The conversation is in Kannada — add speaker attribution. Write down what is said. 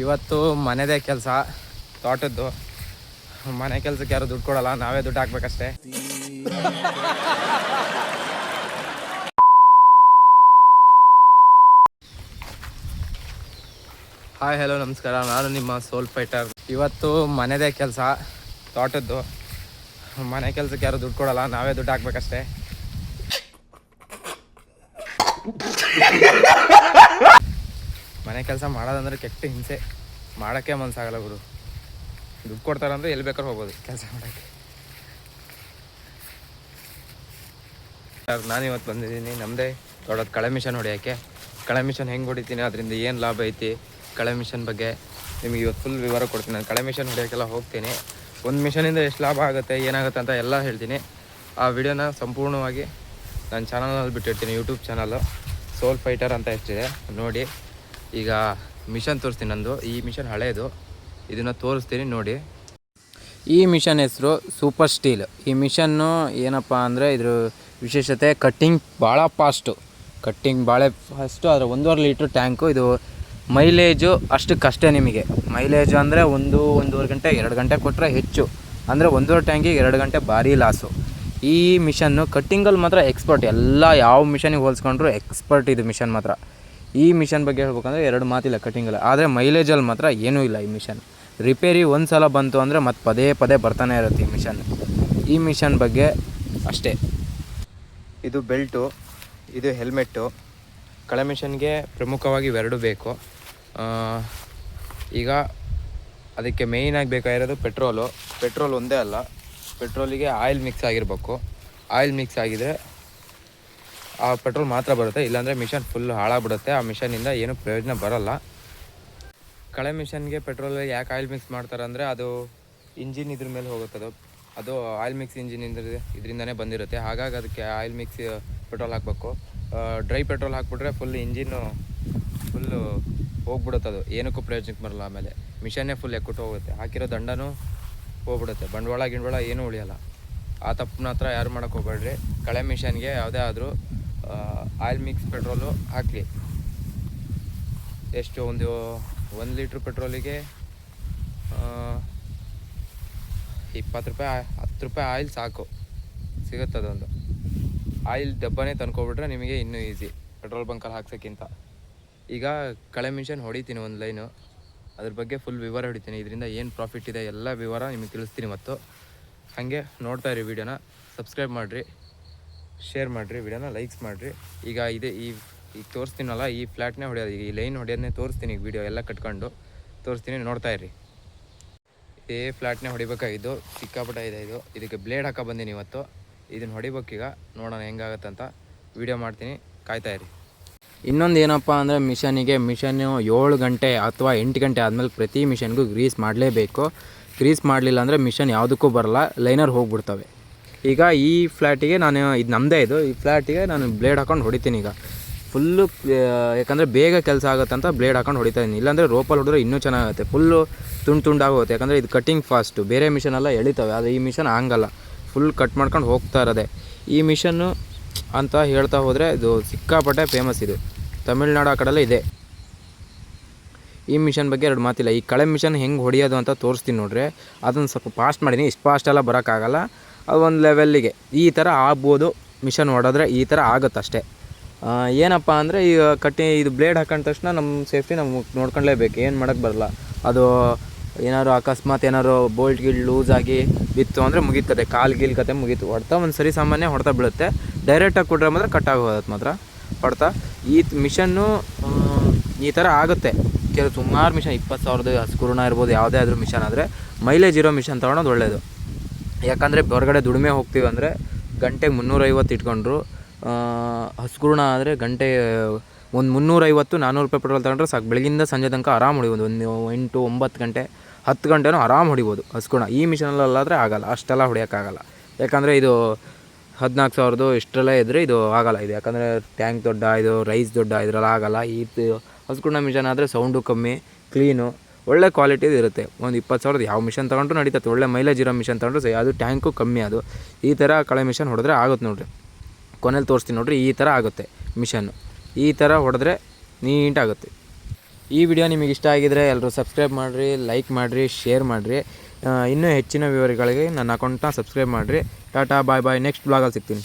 Speaker 1: ಇವತ್ತು ಮನೆದೇ ಕೆಲಸ, ತೋಟದ್ದು. ಮನೆ ಕೆಲಸಕ್ಕೆ ಯಾರು ದುಡ್ಡು ಕೊಡಲ್ಲ, ನಾವೇ ದುಡ್ಡು ಹಾಕ್ಬೇಕಷ್ಟೇ. ಹಾಯ್, ಹಲೋ, ನಮಸ್ಕಾರ. ನಾನು ನಿಮ್ಮ ಸೋಲ್ ಫೈಟರ್. ಇವತ್ತು ಮನೆದೇ ಕೆಲಸ, ತೋಟದ್ದು. ಮನೆ ಕೆಲಸಕ್ಕೆ ಯಾರು ದುಡ್ಡು ಕೊಡಲ್ಲ, ನಾವೇ ದುಡ್ಡು ಹಾಕ್ಬೇಕಷ್ಟೇ. ಮನೆ ಕೆಲಸ ಮಾಡೋದಂದ್ರೆ ಕೆಟ್ಟ ಹಿಂಸೆ. ಮಾಡೋಕ್ಕೆ ಮನ್ಸಾಗಲ್ಲ ಗುರು. ದುಡ್ಡು ಕೊಡ್ತಾರಂದ್ರೆ ಎಲ್ಲಿ ಬೇಕಾದ್ರೂ ಹೋಗ್ಬೋದು ಕೆಲಸ ಮಾಡೋಕ್ಕೆ. ನಾನು ಇವತ್ತು ಬಂದಿದ್ದೀನಿ. ನಮ್ಮದೇ ದೊಡ್ಡ ಕಳೆ ಮಿಷನ್ ಹೊಡಿಯೋಕ್ಕೆ. ಕಳೆ ಮಿಷನ್ ಹೆಂಗೆ ಹೊಡಿತೀನಿ? ಅದರಿಂದ ಏನು ಲಾಭ ಐತಿ? ಕಳೆ ಮಿಷನ್ ಬಗ್ಗೆ ನಿಮಗೆ ಇವತ್ತು ಫುಲ್ ವಿವರ ಕೊಡ್ತೀನಿ. ನಾನು ಕಳೆ ಮಿಷನ್ ಹೊಡಿಯೋಕ್ಕೆಲ್ಲ ಹೋಗ್ತೀನಿ. ಒಂದು ಮಿಷನಿಂದ ಎಷ್ಟು ಲಾಭ ಆಗುತ್ತೆ, ಏನಾಗುತ್ತೆ ಅಂತ ಎಲ್ಲ ಹೇಳ್ತೀನಿ. ಆ ವಿಡಿಯೋನ ಸಂಪೂರ್ಣವಾಗಿ ನನ್ನ ಚಾನಲಲ್ಲಿ ಬಿಟ್ಟಿರ್ತೀನಿ ಯೂಟ್ಯೂಬ್ ಚಾನಲ್ಲು ಸೋಲ್ ಫೈಟರ್ ಅಂತ ಎಷ್ಟಿದೆ, ನೋಡಿ. ಈಗ ಮಿಷನ್ ತೋರಿಸ್ತೀನಿ ನಂದು. ಈ ಮಿಷನ್ ಹಳೆಯದು ಇದನ್ನು ತೋರಿಸ್ತೀನಿ ನೋಡಿ. ಈ ಮಿಷನ್ ಹೆಸರು ಸೂಪರ್ ಸ್ಟೀಲ್. ಈ ಮಿಷನ್ನು ಏನಪ್ಪ ಅಂದರೆ ಇದ್ರ ವಿಶೇಷತೆ ಕಟ್ಟಿಂಗ್ ಭಾಳ ಫಾಸ್ಟು. ಕಟ್ಟಿಂಗ್ ಭಾಳ ಫಾಸ್ಟು ಅದರ ಒಂದೂವರೆ ಲೀಟ್ರ್ ಟ್ಯಾಂಕು. ಇದು ಮೈಲೇಜು ಅಷ್ಟಕ್ಕಷ್ಟೇ ನಿಮಗೆ. ಮೈಲೇಜು ಅಂದರೆ ಒಂದು, ಒಂದೂವರೆ ಗಂಟೆ, ಎರಡು ಗಂಟೆ ಕೊಟ್ಟರೆ ಹೆಚ್ಚು. ಅಂದರೆ ಒಂದೂವರೆ ಟ್ಯಾಂಕಿಗೆ ಎರಡು ಗಂಟೆ ಭಾರಿ ಲಾಸು. ಈ ಮಿಷನ್ನು ಕಟ್ಟಿಂಗಲ್ಲಿ ಮಾತ್ರ ಎಕ್ಸ್ಪರ್ಟ್. ಎಲ್ಲ ಯಾವ ಮಿಷನಿಗೆ ಹೋಲಿಸ್ಕೊಂಡ್ರು ಎಕ್ಸ್ಪರ್ಟ್ ಇದು ಮಿಷನ್ ಮಾತ್ರ. ಈ ಮಿಷನ್ ಬಗ್ಗೆ ಹೇಳ್ಬೇಕಂದ್ರೆ ಎರಡು ಮಾತಿಲ್ಲ ಕಟ್ಟಿಂಗಲ್ಲಿ ಆದರೆ ಮೈಲೇಜಲ್ಲಿ ಮಾತ್ರ ಏನೂ ಇಲ್ಲ ಈ ಮಿಷನ್. ರಿಪೇರಿ ಒಂದು ಸಲ ಬಂತು ಅಂದರೆ ಮತ್ತೆ ಪದೇ ಪದೇ ಬರ್ತಾನೆ ಇರುತ್ತೆ ಈ ಮಿಷನ್. ಈ ಮಿಷನ್ ಬಗ್ಗೆ ಅಷ್ಟೇ. ಇದು ಬೆಲ್ಟು, ಇದು ಹೆಲ್ಮೆಟ್ಟು. ಕಳೆ ಮಿಷನ್ಗೆ ಪ್ರಮುಖವಾಗಿ ಇವೆರಡು ಬೇಕು. ಈಗ ಅದಕ್ಕೆ ಮೇಯ್ನಾಗಿ ಬೇಕಾಗಿರೋದು ಪೆಟ್ರೋಲು. ಪೆಟ್ರೋಲ್ ಒಂದೇ ಅಲ್ಲ, ಪೆಟ್ರೋಲಿಗೆ ಆಯಿಲ್ ಮಿಕ್ಸ್ ಆಗಿರಬೇಕು. ಆಯಿಲ್ ಮಿಕ್ಸ್ ಆಗಿದ್ರೆ ಆ ಪೆಟ್ರೋಲ್ ಮಾತ್ರ ಬರುತ್ತೆ, ಇಲ್ಲಾಂದರೆ ಮಿಷನ್ ಫುಲ್ ಹಾಳಾಗ್ಬಿಡುತ್ತೆ. ಆ ಮಿಷನಿಂದ ಏನು ಪ್ರಯೋಜನ ಬರಲ್ಲ. ಕಳೆ ಮಿಷನ್ಗೆ ಪೆಟ್ರೋಲ್ ಯಾಕೆ ಆಯಿಲ್ ಮಿಕ್ಸ್ ಮಾಡ್ತಾರೆ ಅಂದರೆ ಅದು ಇಂಜಿನ್ ಇದ್ರ ಮೇಲೆ ಹೋಗುತ್ತೆ. ಅದು ಅದು ಆಯಿಲ್ ಮಿಕ್ಸ್ ಇಂಜಿನ್ ಇದರಿಂದನೇ ಬಂದಿರುತ್ತೆ. ಹಾಗಾಗಿ ಅದಕ್ಕೆ ಆಯಿಲ್ ಮಿಕ್ಸ್ ಪೆಟ್ರೋಲ್ ಹಾಕಬೇಕು. ಡ್ರೈ ಪೆಟ್ರೋಲ್ ಹಾಕ್ಬಿಟ್ರೆ ಫುಲ್ ಇಂಜಿನ್ನು ಫುಲ್ಲು ಹೋಗ್ಬಿಡುತ್ತೆ ಅದು. ಏನಕ್ಕೂ ಪ್ರಯೋಜನಕ್ಕೆ ಬರಲ್ಲ ಆಮೇಲೆ. ಮಿಷನ್ನೇ ಫುಲ್ ಎಕ್ಕುಟ್ಟು ಹೋಗುತ್ತೆ. ಹಾಕಿರೋ ದಂಡನೂ ಹೋಗ್ಬಿಡುತ್ತೆ. ಬಂಡವಾಳ ಗಿಂಡವಾಳ ಏನೂ ಉಳಿಯಲ್ಲ. ಆ ತಪ್ಪಿನ ಹತ್ರ ಯಾರು ಮಾಡೋಕ್ಕೆ ಹೋಗ್ಬೇಡ್ರಿ. ಕಳೆ ಮಿಷನ್ಗೆ ಯಾವುದೇ ಆದರೂ ಆಯಿಲ್ ಮಿಕ್ಸ್ ಪೆಟ್ರೋಲು ಹಾಕಲಿ. ಎಷ್ಟು ಒಂದು ಒಂದು ಲೀಟ್ರ್ ಪೆಟ್ರೋಲಿಗೆ ಇಪ್ಪತ್ತು ರೂಪಾಯಿ, ಹತ್ತು ರೂಪಾಯಿ ಆಯಿಲ್ ಸಾಕು. ಸಿಗುತ್ತೆ ಅದೊಂದು. ಆಯಿಲ್ ಡಬ್ಬನೇ ತಂದ್ಕೊಬಿಟ್ರೆ ನಿಮಗೆ ಇನ್ನೂ ಈಸಿ, ಪೆಟ್ರೋಲ್ ಬಂಕಲ್ಲಿ ಹಾಕ್ಸೋಕ್ಕಿಂತ. ಈಗ ಕಳೆ ಮಿಷನ್ ಹೊಡಿತೀನಿ ಒಂದು ಲೈನು. ಅದ್ರ ಬಗ್ಗೆ ಫುಲ್ ವಿವರ ಹೊಡಿತೀನಿ. ಇದರಿಂದ ಏನು ಪ್ರಾಫಿಟ್ ಇದೆ, ಎಲ್ಲ ವಿವರ ನಿಮಗೆ ತಿಳಿಸ್ತೀನಿ ಮತ್ತು. ಹಾಗೆ ನೋಡ್ತಾ ಇರಿ ವಿಡಿಯೋನ ಸಬ್ಸ್ಕ್ರೈಬ್ ಮಾಡಿರಿ. ಶೇರ್ ಮಾಡಿರಿ, ವಿಡಿಯೋನ ಲೈಕ್ಸ್ ಮಾಡಿರಿ. ಈಗ ಇದೆ ಈ ಈಗ ತೋರಿಸ್ತೀನಲ್ಲ, ಈ ಫ್ಲ್ಯಾಟ್ನೇ ಹೊಡೆಯೋದು. ಈಗ ಈ ಲೈನ್ ಹೊಡೆಯೋದನ್ನೇ ತೋರಿಸ್ತೀನಿ ಈಗ ವಿಡಿಯೋ ಎಲ್ಲ ಕಟ್ಕೊಂಡು. ತೋರಿಸ್ತೀನಿ, ನೋಡ್ತಾ ಇರಿ ಇದೇ ಫ್ಲ್ಯಾಟ್ನೇ ಹೊಡಿಬೇಕಾಗಿದ್ದು ಸಿಕ್ಕಾಪಟ್ಟೆ ಇದೆ ಇದು. ಇದಕ್ಕೆ ಬ್ಲೇಡ್ ಹಾಕ ಬಂದೀನಿ ಇವತ್ತು. ಇದನ್ನು ಹೊಡಿಬೇಕೀಗ. ನೋಡೋಣ ಹೆಂಗಾಗತ್ತೆ ಅಂತ ವಿಡಿಯೋ ಮಾಡ್ತೀನಿ. ಕಾಯ್ತಾ ಇರಿ ಇನ್ನೊಂದು ಏನಪ್ಪ ಅಂದರೆ ಮಿಷನಿಗೆ ಮಿಷನ್ನು ಏಳು ಗಂಟೆ ಅಥವಾ ಎಂಟು ಗಂಟೆ ಆದಮೇಲೆ ಪ್ರತಿ ಮಿಷನ್ಗೂ ಗ್ರೀಸ್ ಮಾಡಲೇಬೇಕು. ಗ್ರೀಸ್ ಮಾಡಲಿಲ್ಲ ಅಂದರೆ ಮಿಷನ್ ಯಾವುದಕ್ಕೂ ಬರಲ್ಲ. ಲೈನರ್ ಹೋಗ್ಬಿಡ್ತವೆ. ಈಗ ಈ ಫ್ಲ್ಯಾಟಿಗೆ ನಾನು, ಇದು ನಮ್ಮದೇ ಇದು, ಈ ಫ್ಲ್ಯಾಟಿಗೆ ನಾನು ಬ್ಲೇಡ್ ಹಾಕೊಂಡು ಹೊಡಿತೀನಿ ಈಗ. ಫುಲ್ಲು ಯಾಕಂದರೆ ಬೇಗ ಕೆಲಸ ಆಗುತ್ತೆ ಅಂತ ಬ್ಲೇಡ್ ಹಾಕೊಂಡು ಹೊಡಿತಾ ಇದ್ದೀನಿ. ಇಲ್ಲಾಂದರೆ ರೋಪಲ್ಲಿ ಹೊಡೆದ್ರೆ ಇನ್ನೂ ಚೆನ್ನಾಗುತ್ತೆ. ಫುಲ್ಲು ತುಂಡು ತುಂಡಾಗೋಗುತ್ತೆ ಯಾಕಂದರೆ ಇದು ಕಟ್ಟಿಂಗ್ ಫಾಸ್ಟು ಬೇರೆ ಮಿಷನ್ ಎಳಿತಾವೆ. ಆದರೆ ಈ ಮಿಷನ್ ಹಂಗಲ್ಲ. ಫುಲ್ ಕಟ್ ಮಾಡ್ಕೊಂಡು ಹೋಗ್ತಾ ಇರೋದೆ. ಈ ಮಿಷನ್ನು ಅಂತ ಹೇಳ್ತಾ ಹೋದರೆ ಇದು ಸಿಕ್ಕಾಪಟ್ಟೆ ಫೇಮಸ್ ಇದು. ತಮಿಳ್ನಾಡು ಆ ಕಡೆಲ್ಲ ಇದೆ. ಈ ಮಿಷನ್ ಬಗ್ಗೆ ಎರಡು ಮಾತಿಲ್ಲ. ಈ ಕಳೆ ಮಿಷನ್ ಹೆಂಗೆ ಹೊಡಿಯೋದು ಅಂತ ತೋರಿಸ್ತೀನಿ ನೋಡ್ರಿ. ಅದನ್ನು ಸ್ವಲ್ಪ ಫಾಸ್ಟ್ ಮಾಡೀನಿ. ಇಷ್ಟು ಫಾಸ್ಟ್ ಎಲ್ಲ ಬರೋಕ್ಕಾಗಲ್ಲ. ಒಂದು ಲೆವೆಲ್ಲಿಗೆ ಈ ಥರ ಆಗ್ಬೋದು. ಮಿಷನ್ ಹೊಡೆದ್ರೆ ಈ ಥರ ಆಗುತ್ತೆ ಅಷ್ಟೇ. ಆ, ಏನಪ್ಪ ಅಂದರೆ ಈಗ ಕಟ್ಟಿ ಇದು ಬ್ಲೇಡ್ ಹಾಕೊಂಡ ತಕ್ಷಣ ನಮ್ಮ ಸೇಫ್ಟಿ ನಾವು ನೋಡ್ಕೊಳ್ಳೇಬೇಕು ಏನು ಮಾಡೋಕ್ಕೆ ಬರಲ್ಲ. ಅದು ಏನಾದ್ರು ಅಕಸ್ಮಾತ್ ಏನಾದ್ರು ಬೋಲ್ಟ್ ಗಿಲ್ ಲೂಸ್ ಆಗಿ ಬಿತ್ತು ಅಂದರೆ ಮುಗೀತದೆ. ಕಾಲು ಗೀಲ್ ಕತೆ ಮುಗೀತು. ಹೊಡ್ತಾ ಒಂದು ಸರಿ ಸಾಮಾನ್ಯ ಹೊಡ್ತಾ ಬೀಳುತ್ತೆ. ಡೈರೆಕ್ಟಾಗಿ ಕೊಟ್ಟರೆ ಮಾತ್ರ ಕಟ್ ಆಗೋದು ಮಾತ್ರ. ಹೊಡ್ತಾ. ಈ ಮಿಷನ್ನು ಈ ಥರ ಆಗುತ್ತೆ. ಕೆಲವು ಸುಮಾರು ಮಿಷನ್ ಇಪ್ಪತ್ತು ಸಾವಿರದ ಹಸ್ಕೂರ್ಣ ಇರ್ಬೋದು ಯಾವುದೇ ಆದರೂ ಮಿಷನ್ ಆದರೆ ಮೈಲೇಜ್ ಇರೋ ಮಿಷನ್ ತೊಗೊಳೋದು ಒಳ್ಳೆಯದು ಯಾಕಂದರೆ ಹೊರಗಡೆ ದುಡಿಮೆ ಹೋಗ್ತೀವಿ ಅಂದರೆ ಗಂಟೆಗೆ ಮುನ್ನೂರೈವತ್ತು ಇಟ್ಕೊಂಡ್ರು. ಹಸ್ಕೂರ್ಣ ಆದರೆ ಗಂಟೆ, ಒಂದು ಮುನ್ನೂರೈವತ್ತು ನಾನ್ನೂರು ರೂಪಾಯಿ ಪೆಟ್ರೋಲ್ ತಗೊಂಡ್ರೆ ಸಾಕು. ಬೆಳಗಿಂದ ಸಂಜೆ ತನಕ ಆರಾಮ್ ಹೊಡಿಬೋದು. ಒಂದು ಎಂಟು, ಒಂಬತ್ತು ಗಂಟೆ, ಹತ್ತು ಗಂಟೆನೂ ಆರಾಮ್ ಹೊಡಿಬೋದು ಹಸ್ಕೂರ್ಣ ಈ ಮಿಷನಲ್ಲಾದರೆ ಆಗಲ್ಲ. ಅಷ್ಟೆಲ್ಲ ಹೊಡಿಯೋಕ್ಕಾಗಲ್ಲ. ಯಾಕಂದರೆ ಇದು ಹದಿನಾಲ್ಕು ಸಾವಿರದ್ದು ಇಷ್ಟೆಲ್ಲ ಇದ್ದರೆ ಇದು ಆಗಲ್ಲ. ಇದು ಯಾಕಂದರೆ ಟ್ಯಾಂಕ್ ದೊಡ್ಡ, ಇದು ರೈಸ್ ದೊಡ್ಡ, ಇದರೆಲ್ಲ ಆಗಲ್ಲ. ಈ ಹಸ್ಕೂರ್ಣ ಮಿಷನ್ ಆದರೆ ಸೌಂಡು ಕಮ್ಮಿ, ಕ್ಲೀನು. ಒಳ್ಳೆ ಕ್ವಾಲಿಟಿದು ಇರುತ್ತೆ. ಒಂದು ಇಪ್ಪತ್ತು ಸಾವಿರದ ಯಾವ ಮಿಷನ್ ತೊಗೊಂಡ್ರು ನಡೀತದೆ ಒಳ್ಳೆ ಮೈಲೇಜ್ ಇರೋ ಮಿಷನ್ ತೊಗೊಂಡ್ರು ಸರಿ. ಅದು ಟ್ಯಾಂಕು ಕಮ್ಮಿ ಅದು. ಈ ಥರ ಕಳೆ ಮಿಷನ್ ಹೊಡೆದ್ರೆ ಆಗುತ್ತೆ ನೋಡಿರಿ. ಕೊನೆಯಲ್ಲಿ ತೋರಿಸ್ತೀನಿ ನೋಡಿರಿ. ಈ ಥರ ಆಗುತ್ತೆ ಮಿಷನ್ನು ಈ ಥರ ಹೊಡೆದ್ರೆ ನೀಟಾಗುತ್ತೆ ಈ ವಿಡಿಯೋ ನಿಮಗೆ ಇಷ್ಟ ಆಗಿದ್ರೆ ಎಲ್ಲರೂ ಸಬ್ಸ್ಕ್ರೈಬ್ ಮಾಡಿರಿ ಲೈಕ್ ಮಾಡಿರಿ ಶೇರ್ ಮಾಡಿರಿ. ಇನ್ನೂ ಹೆಚ್ಚಿನ ವಿವರಗಳಿಗೆ ನನ್ನ ಅಕೌಂಟ್ನ ಸಬ್ಸ್ಕ್ರೈಬ್ ಮಾಡಿರಿ. ಟಾಟಾ ಬಾಯ್ ಬಾಯ್ ನೆಕ್ಸ್ಟ್ ಬ್ಲಾಗಲ್ಲಿ ಸಿಗ್ತೀನಿ.